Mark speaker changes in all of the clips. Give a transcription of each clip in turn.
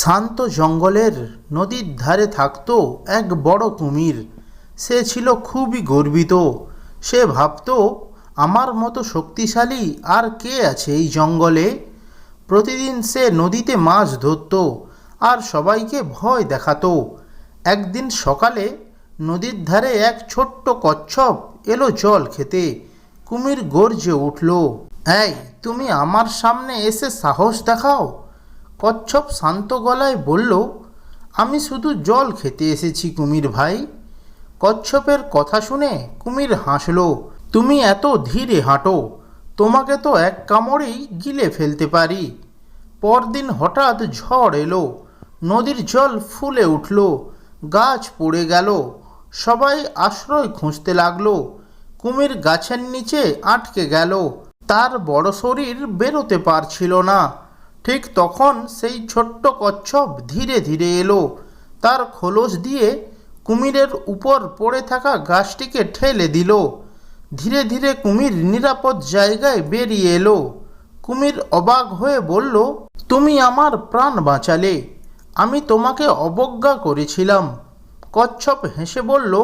Speaker 1: শান্ত জঙ্গলের নদীর ধারে থাকতো এক বড় কুমির। সে ছিল খুবই গর্বিত। সে ভাবতো, আমার মতো শক্তিশালী আর কে আছে এই জঙ্গলে? প্রতিদিন সে নদীতে মাছ ধরতো আর সবাইকে ভয় দেখাতো। একদিন সকালে নদীর ধারে এক ছোট্ট কচ্ছপ এলো জল খেতে। কুমির গর্জে উঠল, এই, তুমি আমার সামনে এসে সাহস দেখাও। কচ্ছপ শান্ত গলায় বলল, আমি শুধু জল খেতে এসেছি কুমির ভাই। কচ্ছপের কথা শুনে কুমির হাসল, তুমি এত ধীরে হাঁটো, তোমাকে তো এক কামড়েই গিলে ফেলতে পারি। পরদিন হঠাৎ ঝড় এলো, নদীর জল ফুলে উঠল, গাছ পড়ে গেল, সবাই আশ্রয় খুঁজতে লাগল, কুমির গাছের নিচে আটকে গেল, তার বড় শরীর বেরোতে পারছিল না। ঠিক তখন সেই ছোট্ট কচ্ছপ ধীরে ধীরে এলো। তার খোলস দিয়ে কুমিরের উপর পড়ে থাকা গাছটিকে ঠেলে দিল। ধীরে ধীরে কুমির নিরাপদ জায়গায় বেরিয়ে এলো। কুমির অবাক হয়ে বলল, তুমি আমার প্রাণ বাঁচালে। আমি তোমাকে অবজ্ঞা করেছিলাম। কচ্ছপ হেসে বলল,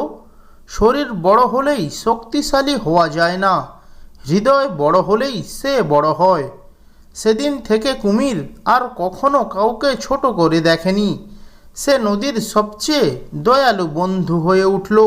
Speaker 1: শরীর বড় হলেই শক্তিশালী হওয়া যায় না। হৃদয় বড় হলেই সে বড় হয়। সেদিন থেকে কুমির আর কখনো কাউকে ছোট করে দেখেনি। সে নদীর সবচেয়ে দয়ালু বন্ধু হয়ে উঠল।